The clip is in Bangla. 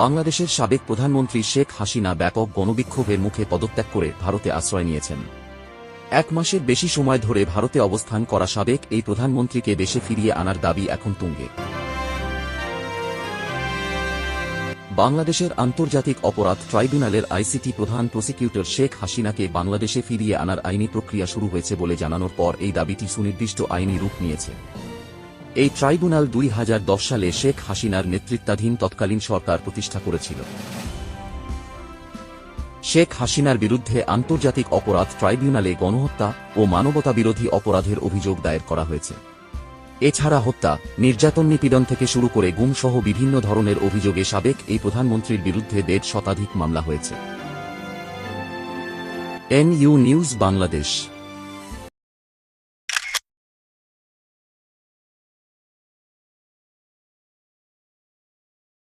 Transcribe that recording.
বাংলাদেশের সাবেক প্রধানমন্ত্রী শেখ হাসিনা ব্যাপক গণবিক্ষোভের মুখে পদত্যাগ করে ভারতে আশ্রয় নিয়েছেন। এক মাসের বেশি সময় ধরে ভারতে অবস্থান করা সাবেক এই প্রধানমন্ত্রীকে দেশে ফিরিয়ে আনার দাবি এখন তুঙ্গে। বাংলাদেশের আন্তর্জাতিক অপরাধ ট্রাইব্যুনালের আইসিটি প্রধান প্রসিকিউটর শেখ হাসিনাকে বাংলাদেশে ফিরিয়ে আনার আইনি প্রক্রিয়া শুরু হয়েছে বলে জানানোর পর এই দাবিটি সুনির্দিষ্ট আইনি রূপ নিয়েছে। এই ট্রাইব্যুনাল দুই হাজার দশ সালে শেখ হাসিনার নেতৃত্বাধীন তৎকালীন সরকার প্রতিষ্ঠা করেছিল। শেখ হাসিনার বিরুদ্ধে আন্তর্জাতিক অপরাধ ট্রাইব্যুনালে গণহত্যা ও মানবতাবিরোধী অপরাধের অভিযোগ দায়ের করা হয়েছে। এছাড়া হত্যা, নির্যাতন নিপীড়ন থেকে শুরু করে গুমসহ বিভিন্ন ধরনের অভিযোগে সাবেক এই প্রধানমন্ত্রীর বিরুদ্ধে দেড় শতাধিক মামলা হয়েছে। NU news Bangladesh.